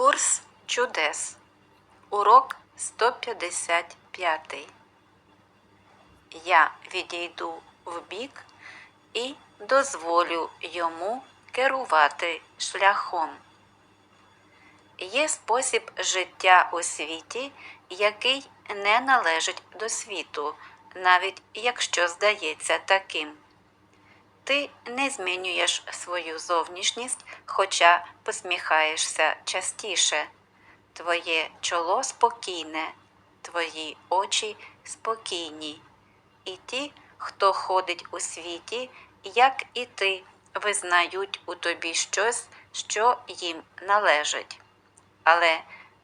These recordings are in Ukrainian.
Курс чудес. Урок 155. Я відійду вбік і дозволю йому керувати шляхом. Є спосіб життя у світі, який не належить до світу, навіть якщо здається таким. Ти не змінюєш свою зовнішність, хоча посміхаєшся частіше. Твоє чоло спокійне, твої очі спокійні. І ті, хто ходить у світі, як і ти, визнають у тобі щось, що їм належить. Але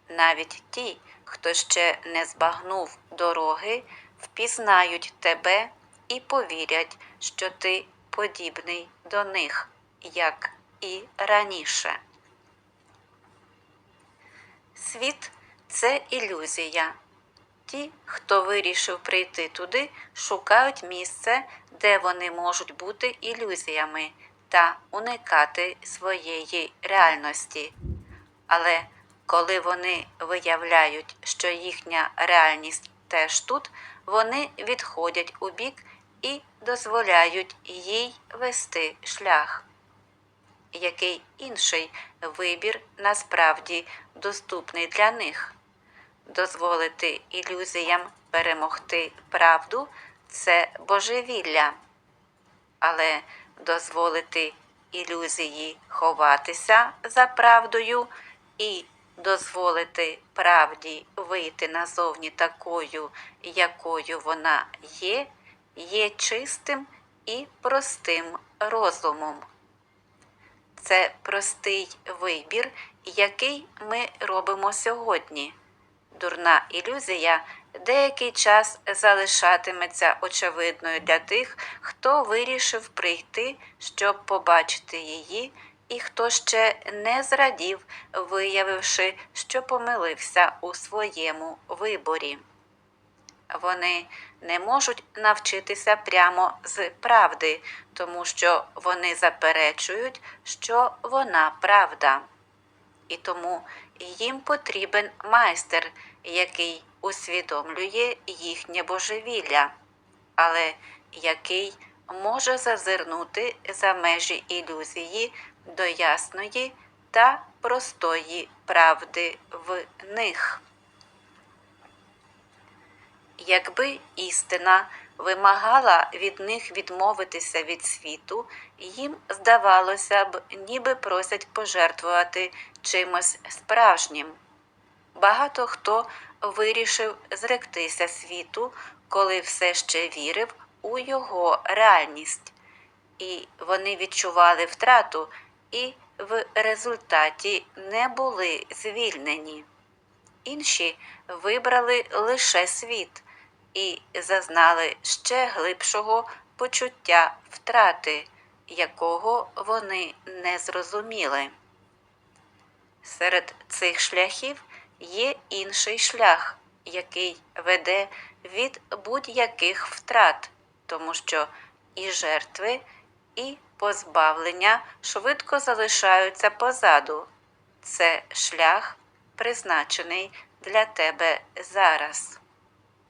навіть ті, хто ще не збагнув дороги, впізнають тебе і повірять, що ти подібний до них, як і раніше. Світ це ілюзія. Ті, хто вирішив прийти туди, шукають місце, де вони можуть бути ілюзіями та уникати своєї реальності. Але коли вони виявляють, що їхня реальність теж тут, вони відходять у бік і дозволяють їй вести шлях. Який інший вибір насправді доступний для них? Дозволити ілюзіям перемогти правду це божевілля, але дозволити ілюзії ховатися за правдою і дозволити правді вийти назовні такою, якою вона є, є чистим і простим розумом. Це простий вибір, який ми робимо сьогодні. Дурна ілюзія деякий час залишатиметься очевидною для тих, хто вирішив прийти, щоб побачити її, і хто ще не зрадів, виявивши, що помилився у своєму виборі. Вони не можуть навчитися прямо з правди, тому що вони заперечують, що вона правда. І тому їм потрібен майстер, який усвідомлює їхнє божевілля, але який може зазирнути за межі ілюзії до ясної та простої правди в них. Якби істина вимагала від них відмовитися від світу, їм здавалося б, ніби просять пожертвувати чимось справжнім. Багато хто вирішив зректися світу, коли все ще вірив у його реальність, і вони відчували втрату і в результаті не були звільнені. Інші вибрали лише світ і зазнали ще глибшого почуття втрати, якого вони не зрозуміли. Серед цих шляхів є інший шлях, який веде від будь-яких втрат, тому що і жертви, і позбавлення швидко залишаються позаду. Це шлях, призначений для тебе зараз.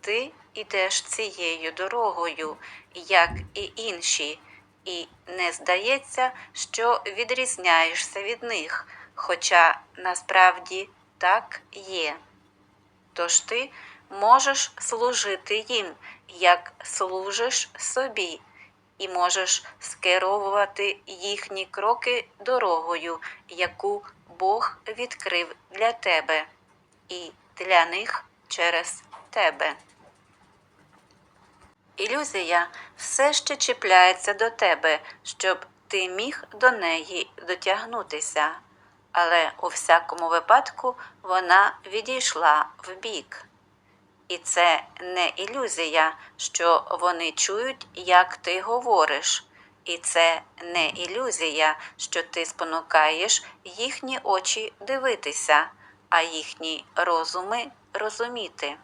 Ти йдеш цією дорогою, як і інші, і не здається, що відрізняєшся від них, хоча насправді так є. Тож ти можеш служити їм, як служиш собі, і можеш скеровувати їхні кроки дорогою, яку Бог відкрив для тебе, і для них через тебе. Ілюзія все ще чіпляється до тебе, щоб ти міг до неї дотягнутися, але у всякому випадку вона відійшла вбік. І це не ілюзія, що вони чують, як ти говориш, і це не ілюзія, що ти спонукаєш їхні очі дивитися, а їхні розуми розуміти.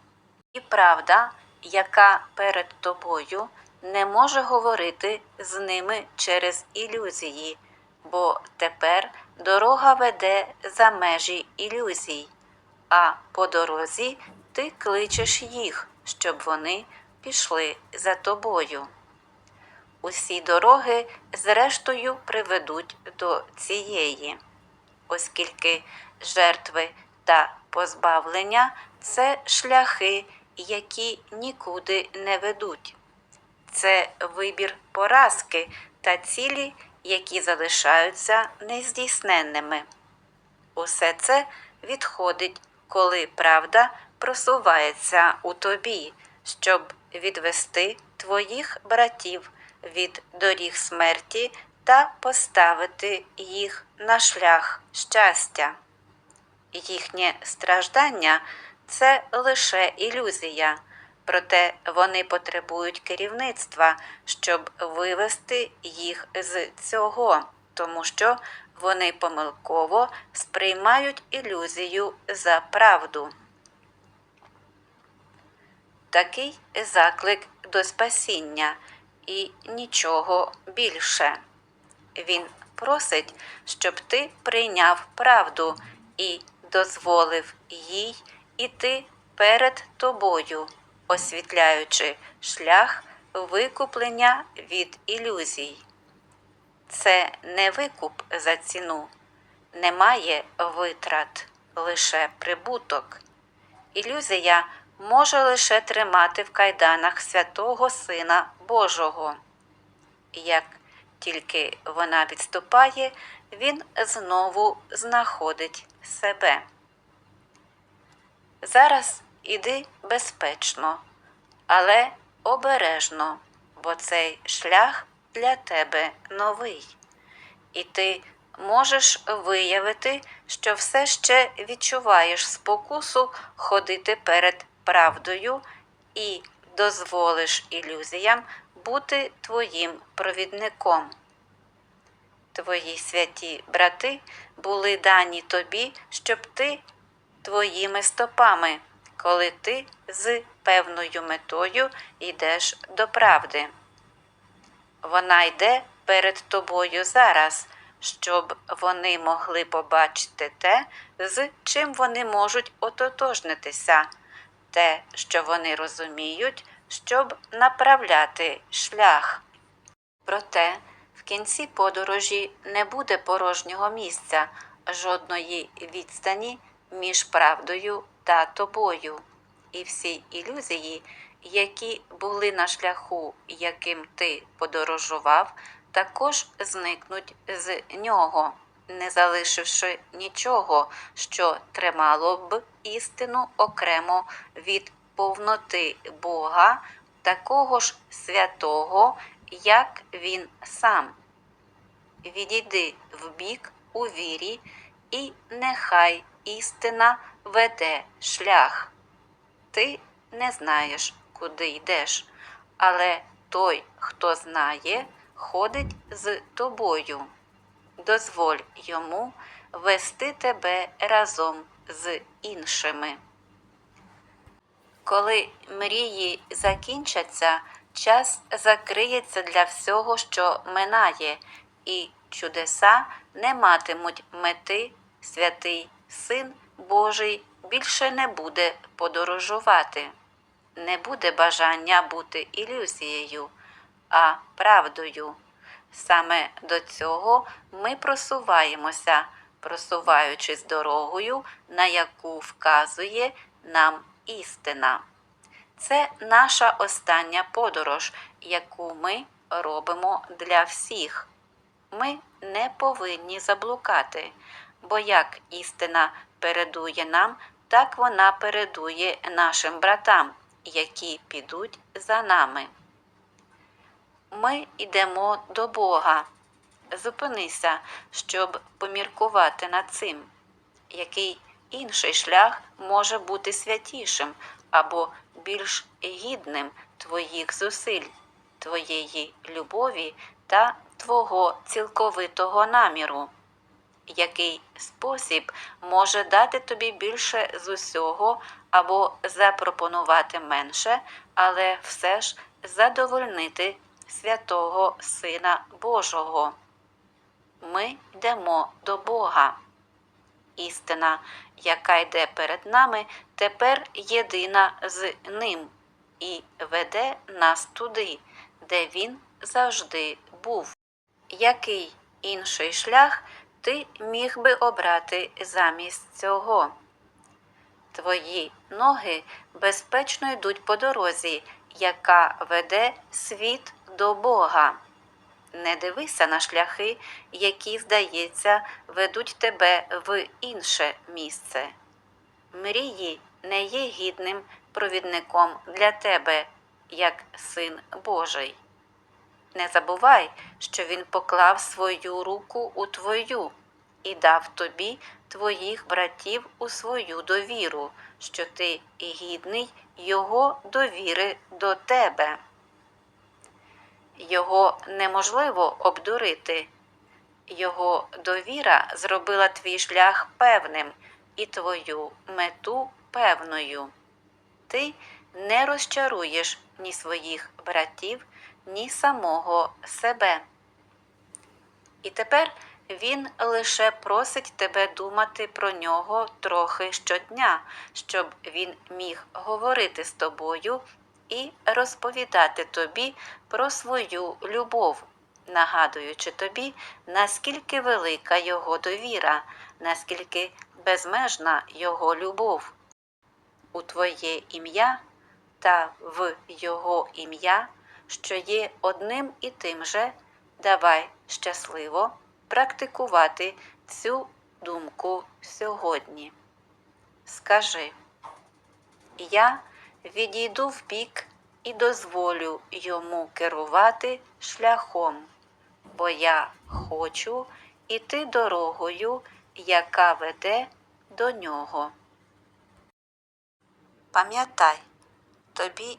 І правда, яка перед тобою не може говорити з ними через ілюзії, бо тепер дорога веде за межі ілюзій, а по дорозі ти кличеш їх, щоб вони пішли за тобою. Усі дороги, зрештою, приведуть до цієї, оскільки жертви та позбавлення це шляхи, які нікуди не ведуть. Це вибір поразки та цілі, які залишаються нездійсненними. Усе це відходить, коли правда просувається у тобі, щоб відвести твоїх братів від доріг смерті та поставити їх на шлях щастя. Їхнє страждання це лише ілюзія, проте вони потребують керівництва, щоб вивести їх з цього, тому що вони помилково сприймають ілюзію за правду. Такий заклик до спасіння і нічого більше. Він просить, щоб ти прийняв правду і дозволив їй іти перед тобою, освітляючи шлях викуплення від ілюзій. Це не викуп за ціну, немає витрат, лише прибуток. Ілюзія може лише тримати в кайданах святого Сина Божого. Як тільки вона відступає, він знову знаходить себе. Зараз іди безпечно, але обережно, бо цей шлях для тебе новий, і ти можеш виявити, що все ще відчуваєш спокусу ходити перед правдою і дозволиш ілюзіям бути твоїм провідником. Твої святі брати були дані тобі, щоб ти твоїми стопами, коли ти з певною метою йдеш до правди. Вона йде перед тобою зараз, щоб вони могли побачити те, з чим вони можуть ототожнитися, те, що вони розуміють, щоб направляти шлях. Проте в кінці подорожі не буде порожнього місця, жодної відстані між правдою та тобою, і всі ілюзії, які були на шляху, яким ти подорожував, також зникнуть з нього, не залишивши нічого, що тримало б істину окремо від повноти Бога, такого ж святого, як Він сам. Відійди вбік у вірі, і нехай істина веде шлях. Ти не знаєш, куди йдеш, але той, хто знає, ходить з тобою. Дозволь йому вести тебе разом з іншими. Коли мрії закінчаться, час закриється для всього, що минає, і чудеса не матимуть мети, святий Син Божий більше не буде подорожувати, не буде бажання бути ілюзією, а правдою. Саме до цього ми просуваємося, просуваючись дорогою, на яку вказує нам істина. Це наша остання подорож, яку ми робимо для всіх. Ми не повинні заблукати, бо як істина передує нам, так вона передує нашим братам, які підуть за нами. Ми йдемо до Бога. Зупинися, щоб поміркувати над цим, який інший шлях може бути святішим або більш гідним твоїх зусиль, твоєї любові та твого цілковитого наміру. Який спосіб може дати тобі більше з усього або запропонувати менше, але все ж задовольнити святого Сина Божого. ми йдемо до Бога. Істина, яка йде перед нами, тепер єдина з ним і веде нас туди, де він завжди був. Який інший шлях ти міг би обрати замість цього? Твої ноги безпечно йдуть по дорозі, яка веде світ до Бога. Не дивися на шляхи, які, здається, ведуть тебе в інше місце. Мрії не є гідним провідником для тебе, як син Божий. Не забувай, що Він поклав свою руку у твою і дав тобі твоїх братів у свою довіру, що ти гідний Його довіри до тебе. Його неможливо обдурити. Його довіра зробила твій шлях певним і твою мету певною. Ти не розчаруєш ні своїх братів, ні самого себе. І тепер він лише просить тебе думати про нього трохи щодня, щоб він міг говорити з тобою і розповідати тобі про свою любов, нагадуючи тобі, наскільки велика його довіра, наскільки безмежна його любов. У твоє ім'я та в його ім'я, що є одним і тим же, давай щасливо практикувати цю думку сьогодні. Скажи, я відійду вбік і дозволю йому керувати шляхом, бо я хочу іти дорогою, яка веде до нього. Пам'ятай, тобі